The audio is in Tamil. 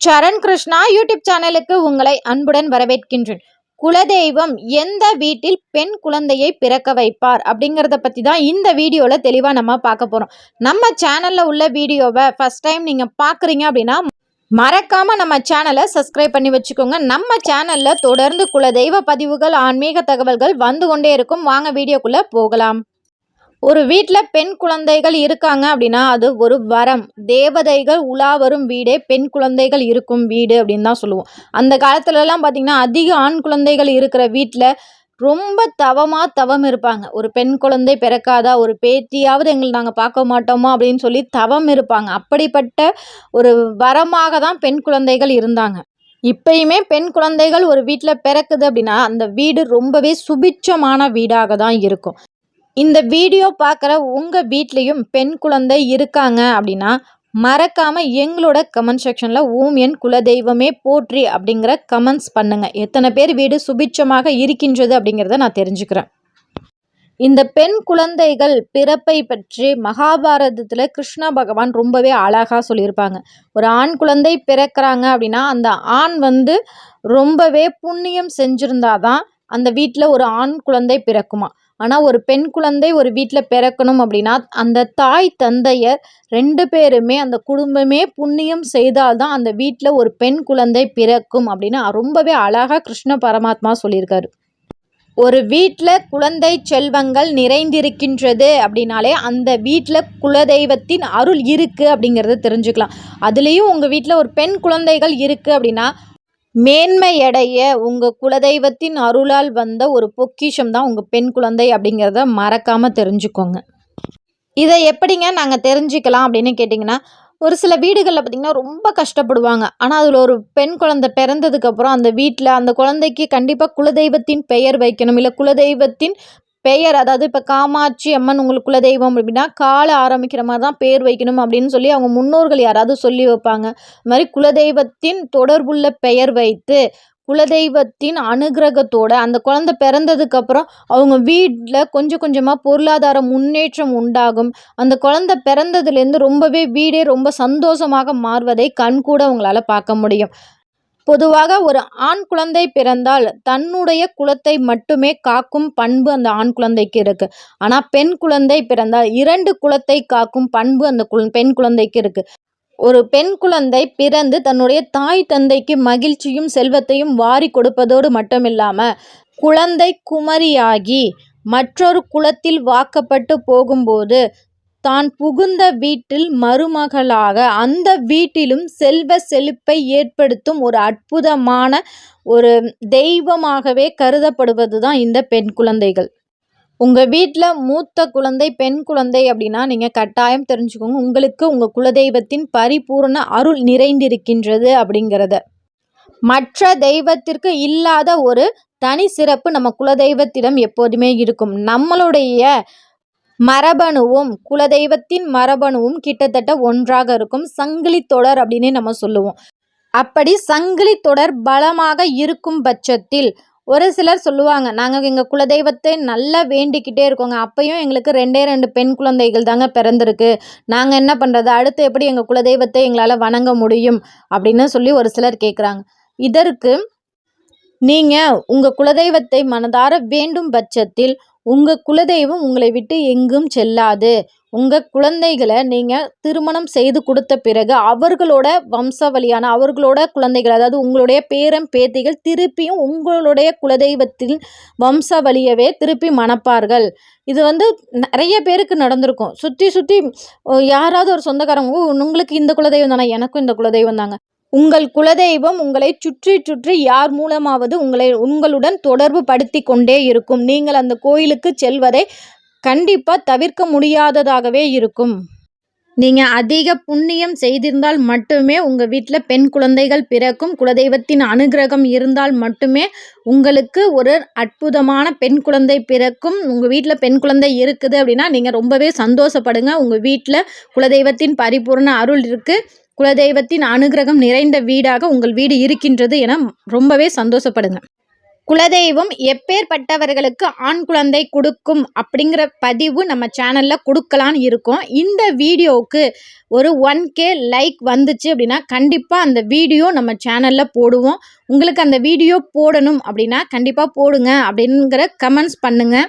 சரண் கிருஷ்ணா யூடியூப் சேனலுக்கு உங்களை அன்புடன் வரவேற்கின்றேன். குலதெய்வம் எந்த வீட்டில் பெண் குழந்தையை பிறக்க வைப்பார் அப்படிங்கிறத பற்றி தான் இந்த வீடியோவில் தெளிவாக நம்ம பார்க்க போகிறோம் நம்ம சேனலில் உள்ள வீடியோவை ஃபஸ்ட் டைம் நீங்கள் பார்க்குறீங்க அப்படின்னா மறக்காமல் நம்ம சேனலை சப்ஸ்கிரைப் பண்ணி வச்சுக்கோங்க. நம்ம சேனலில் தொடர்ந்து குலதெய்வ பதிவுகள் ஆன்மீக தகவல்கள் வந்து கொண்டே இருக்கும். வாங்க வீடியோக்குள்ளே போகலாம். ஒரு வீட்டில் பெண் குழந்தைகள் இருக்காங்க அப்படின்னா அது ஒரு வரம். தேவதைகள் உலா வரும் வீடே பெண் குழந்தைகள் இருக்கும் வீடு அப்படின்னு தான் சொல்லுவோம். அந்த காலத்துலலாம் பார்த்திங்கன்னா அதிக ஆண் குழந்தைகள் இருக்கிற வீட்டில் ரொம்ப தவமாக தவம் இருப்பாங்க. ஒரு பெண் குழந்தை பிறக்காதா ஒரு பேத்தியாவது எங்களை நாங்கள் பார்க்க மாட்டோமா அப்படின்னு சொல்லி தவம் இருப்பாங்க. அப்படிப்பட்ட ஒரு வரமாக தான் பெண் குழந்தைகள் இருந்தாங்க. இப்பயுமே பெண் குழந்தைகள் ஒரு வீட்டில் பிறக்குது அப்படின்னா அந்த வீடு ரொம்பவே சுபிட்சமான வீடாக தான் இருக்கும். இந்த வீடியோ பார்க்குற உங்கள் வீட்லேயும் பெண் குழந்தை இருக்காங்க அப்படின்னா மறக்காமல் எங்களோட கமெண்ட் செக்ஷனில் ஓம் என் குலதெய்வமே போற்றி அப்படிங்கிற கமெண்ட்ஸ் பண்ணுங்கள் எத்தனை பேர் வீடு சுபிட்சமாக இருக்கின்றது அப்படிங்கிறத நான் தெரிஞ்சுக்கிறேன். இந்த பெண் குழந்தைகள் பிறப்பை பற்றி மகாபாரதத்தில் கிருஷ்ண பகவான் ரொம்பவே அழகாக சொல்லியிருப்பாங்க. ஒரு ஆண் குழந்தை பிறக்கிறாங்க அப்படின்னா அந்த ஆண் வந்து ரொம்பவே புண்ணியம் செஞ்சுருந்தாதான் அந்த வீட்டில் ஒரு ஆண் குழந்தை பிறக்குமா? ஆனால் ஒரு பெண் குழந்தை ஒரு வீட்டில் பிறக்கணும் அப்படின்னா அந்த தாய் தந்தையர் ரெண்டு பேருமே அந்த குடும்பமே புண்ணியம் செய்தால்தான் அந்த வீட்டில் ஒரு பெண் குழந்தை பிறக்கும் அப்படின்னு ரொம்பவே அழகாக கிருஷ்ண பரமாத்மா சொல்லியிருக்காரு. ஒரு வீட்டில் குழந்தை செல்வங்கள் நிறைந்திருக்கின்றது அப்படின்னாலே அந்த வீட்டில் குலதெய்வத்தின் அருள் இருக்குது அப்படிங்கிறத தெரிஞ்சுக்கலாம். அதுலேயும் உங்கள் வீட்டில் ஒரு பெண் குழந்தைகள் இருக்குது அப்படின்னா மேன்மையடைய உங்கள் குலதெய்வத்தின் அருளால் வந்த ஒரு பொக்கிஷம் தான் உங்கள் பெண் குழந்தை அப்படிங்கிறத மறக்காமல் தெரிஞ்சுக்கோங்க. இதை எப்படிங்க நாங்கள் தெரிஞ்சுக்கலாம் அப்படின்னு கேட்டிங்கன்னா ஒரு சில வீடுகளில் பார்த்திங்கன்னா ரொம்ப கஷ்டப்படுவாங்க. ஆனால் அதில் ஒரு பெண் குழந்தை பிறந்ததுக்கப்புறம் அந்த வீட்டில் அந்த குழந்தைக்கு கண்டிப்பாக குலதெய்வத்தின் பெயர் வைக்கணும். இல்லை குலதெய்வத்தின் பெயர் அதாவது இப்போ காமாட்சி அம்மன் உங்களுக்கு குலதெய்வம் அப்படின்னா காலை ஆரம்பிக்கிற மாதிரி தான் பேர் வைக்கணும் அப்படின்னு சொல்லி அவங்க முன்னோர்கள் யாராவது சொல்லி வைப்பாங்க. இது மாதிரி குலதெய்வத்தின் தொடர்புள்ள பெயர் வைத்து குலதெய்வத்தின் அனுகிரகத்தோட அந்த குழந்தை பிறந்ததுக்கப்புறம் அவங்க வீட்டில் கொஞ்சம் கொஞ்சமாக பொருளாதார முன்னேற்றம் உண்டாகும். அந்த குழந்தை பிறந்ததுலேருந்து ரொம்பவே வீடே ரொம்ப சந்தோஷமாக மாறுவதை கண்கூட உங்களால் பார்க்க முடியும். பொதுவாக ஒரு ஆண் குழந்தை பிறந்தால் தன்னுடைய குலத்தை மட்டுமே காக்கும் பண்பு அந்த ஆண் குழந்தைக்கு இருக்கு. ஆனால் பெண் குழந்தை பிறந்தால் இரண்டு குலத்தை காக்கும் பண்பு அந்த பெண் குழந்தைக்கு இருக்கு. ஒரு பெண் குழந்தை பிறந்து தன்னுடைய தாய் தந்தைக்கு மகிழ்ச்சியும் செல்வத்தையும் வாரி கொடுப்பதோடு மட்டுமில்லாமல் குழந்தை குமரியாகி மற்றொரு குலத்தில் வாக்கப்பட்டு போகும்போது தான் புகுந்த வீட்டில் மருமகளாக அந்த வீட்டிலும் செல்வ செழிப்பை ஏற்படுத்தும் ஒரு அற்புதமான ஒரு தெய்வமாகவே கருதப்படுவது தான் இந்த பெண் குழந்தைகள். உங்கள் வீட்டில் மூத்த குழந்தை பெண் குழந்தை அப்படின்னா நீங்கள் கட்டாயம் தெரிஞ்சுக்கோங்க. உங்களுக்கு உங்கள் குலதெய்வத்தின் பரிபூர்ண அருள் நிறைந்திருக்கின்றது அப்படிங்கிறத. மற்ற தெய்வத்திற்கு இல்லாத ஒரு தனி சிறப்பு நம்ம குலதெய்வத்திடம் எப்போதுமே இருக்கும். நம்மளுடைய மரபணுவும் குலதெய்வத்தின் மரபணுவும் கிட்டத்தட்ட ஒன்றாக இருக்கும். சங்கிலி தொடர் அப்படின்னு நம்ம சொல்லுவோம். அப்படி சங்கிலி தொடர் பலமாக இருக்கும் பட்சத்தில் ஒரு சிலர் சொல்லுவாங்க நாங்கள் எங்கள் குலதெய்வத்தை நல்லா வேண்டிக்கிட்டே இருக்கோங்க. அப்பையும் எங்களுக்கு ரெண்டே ரெண்டு பெண் குழந்தைகள் தாங்க பிறந்திருக்கு. நாங்கள் என்ன பண்ணுறது அடுத்து எப்படி எங்கள் குலதெய்வத்தை எங்களால் வணங்க முடியும்? அப்படின்னு சொல்லி ஒரு சிலர் கேட்குறாங்க இதற்கு நீங்கள் உங்கள் குலதெய்வத்தை மனதார வேண்டும் பட்சத்தில் உங்கள் குலதெய்வம் உங்களை விட்டு எங்கும் செல்லாது. உங்கள் குழந்தைகளை நீங்கள் திருமணம் செய்து கொடுத்த பிறகு அவர்களோட வம்சாவளியான அவர்களோட குழந்தைகள் அதாவது உங்களுடைய பேரன் பேத்திகள் திருப்பியும் உங்களுடைய குலதெய்வத்தில் வம்சாவளியவே திருப்பி மணப்பார்கள். இது வந்து நிறைய பேருக்கு நடந்திருக்கும். சுற்றி சுற்றி யாராவது ஒரு சொந்தக்காரங்க உங்களுக்கு இந்த குலதெய்வம் தானே? எனக்கும் இந்த குலதெய்வம் தாங்க. உங்கள் குலதெய்வம் உங்களை சுற்றி சுற்றி யார் மூலமாவது உங்களை உங்களுடன் தொடர்பு படுத்தி கொண்டே இருக்கும். நீங்கள் அந்த கோயிலுக்கு செல்வதை கண்டிப்பாக தவிர்க்க முடியாததாகவே இருக்கும். நீங்கள் அதிக புண்ணியம் செய்திருந்தால் மட்டுமே உங்கள் வீட்டில் பெண் குழந்தைகள் பிறக்கும். குலதெய்வத்தின் அனுகிரகம் இருந்தால் மட்டுமே உங்களுக்கு ஒரு அற்புதமான பெண் குழந்தை பிறக்கும். உங்கள் வீட்டில் பெண் குழந்தை இருக்குது அப்படின்னா நீங்கள் ரொம்பவே சந்தோஷப்படுங்க. உங்கள் வீட்டில் குலதெய்வத்தின் பரிபூர்ண அருள் இருக்குது குலதெய்வத்தின் அனுகிரகம் நிறைந்த வீடாக உங்கள் வீடு இருக்கின்றது என ரொம்பவே சந்தோஷப்படுங்க. குலதெய்வம் எப்பேற்பட்டவர்களுக்கு ஆண் குழந்தை கொடுக்கும் அப்படிங்கிற பதிவு நம்ம சேனலில் கொடுக்கலான்னு இருக்கோம். இந்த வீடியோவுக்கு ஒரு ஒன் கே லைக் வந்துச்சு அப்படின்னா கண்டிப்பாக அந்த வீடியோ நம்ம சேனலில் போடுவோம். உங்களுக்கு அந்த வீடியோ போடணும் அப்படின்னா கண்டிப்பாக போடுங்க அப்படிங்கிற கமெண்ட்ஸ் பண்ணுங்கள்